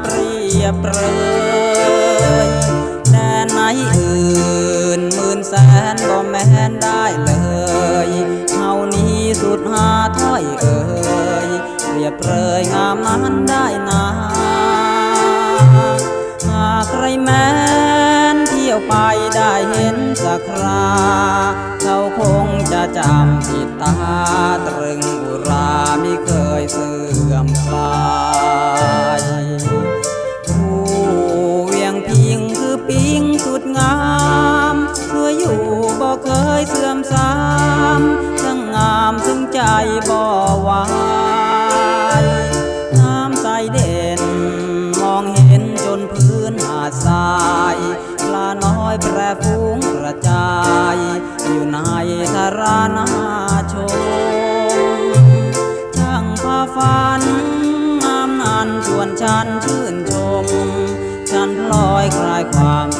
เปรียบเรยแดนไหนอื่นหมื่นแสนก็แม่นได้เลยเท่านี้สุดหาถ้อยเอ่ยเรียบเรยงามนั้นได้นาหากใครแม้นเที่ยวไปได้เห็นสักคราเขาคงจะจำผิดตา ยเสื่อมสามทั้งงามถึงใจบ่หวายงามใสเด่น มองเห็นจนพื้นหาดทรายปลาน้อยแปรฟุ้งกระจาย อยู่ในทารานาชมช่างพาฝันงามนันชวนฉันชื่นชม ฉันลอยคลายความ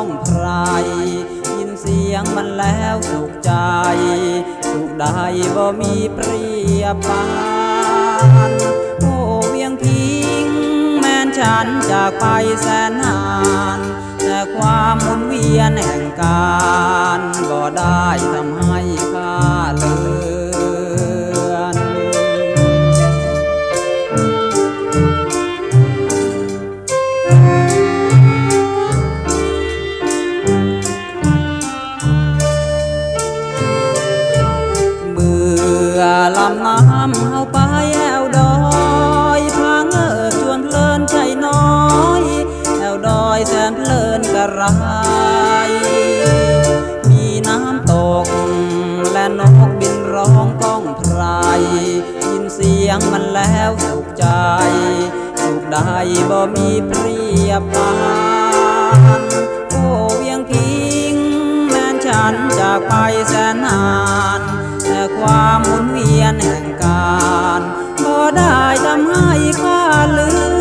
องก้องไพรยินเสียงมันแล้วสุขใจ สุขใดบ่มีเปรียบปานโอ้เวียงพิง แม้นฉันจากไปแสนนาน แต่ความหมุนเวียนแห่งการ บ่ได้ทำให้ข้าเลือ ลำน้ำเฮาไปแอวดอยพาเงิบชวนเพลินใจน้อยแอวดอยแสนเพลินกระไร มีน้ำตก และนกบินร้องก้องไพรยินเสียงมันแล้วสุขใจ สุขใดบ่มีเปรียบปานโอ้เวียงพิงแม้นฉันจากไปแสนนานแต่ความหมุนเวียนแห่งำให้ข้าลืม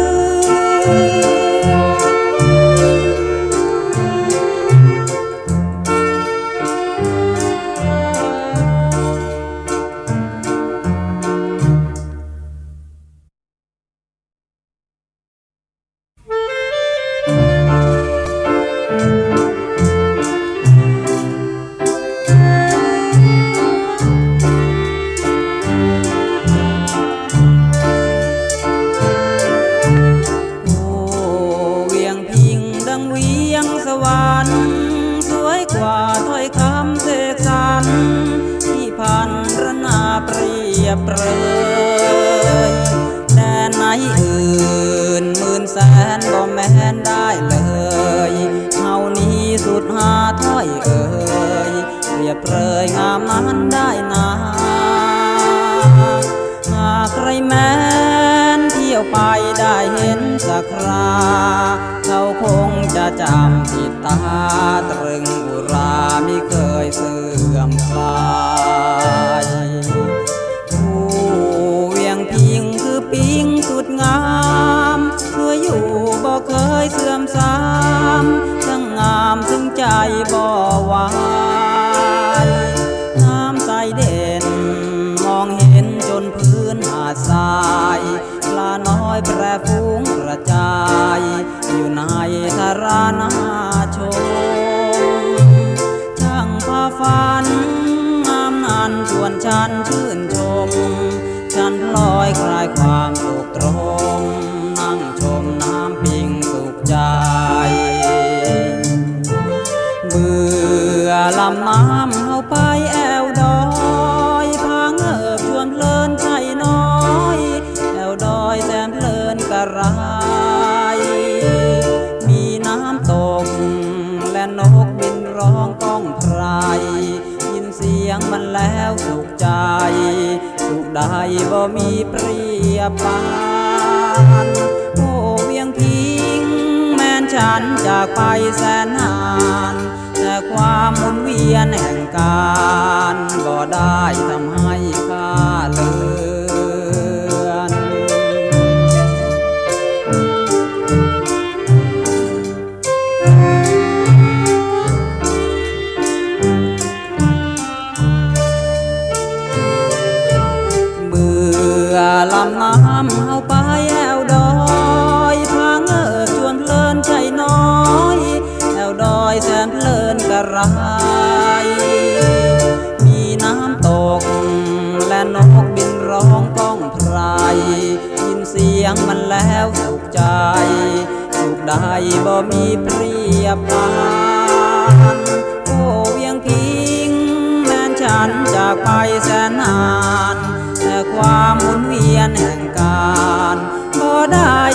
ยบเปรยแดนไหนอื่นหมื่นแสนบ่แม้นได้เลยเฮานี้สุดหาถ้อยเอ่ยเรียบเปรยงามนั้นได้นาหากใครแม้นเที่ยวไปได้เห็นสักคราเขาคงจะจำติดตาตรึงบุรามิเคยเสื่อมคลา เสื่อมสามทั้งงามถึงใจบ่หวายน้ำใสเด่น มองเห็นจนพื้นหาดทรายปลาน้อยแปรฟุ้งกระจาย อยู่ในทารานาชมช่างพาฝันงามนันชวนฉันชื่นชม องก้องไพรยินเสียงมันแล้วสุขใจ สุขใดบ่มีเปรียบปานโอ้เวียงพิงแม้นฉันจากไปแสนนาน แต่ความหมุนเวียนแห่งการ บ่ได้ทำให้ข้าเลือ ทำเอาไปแอวดอยพาเงอชวนเพลินใจน้อยแอวดอยแสนเพลินกระไร มีน้ำตก และนกบินร้องก้องไพรยินเสียงมันแล้วสุขใจสุขใดบ่มีเปรียบพานโอ้เวียงพิงแม่นฉันจากไปแสนนานแต่ความหมุนเวียนแห่ง ได้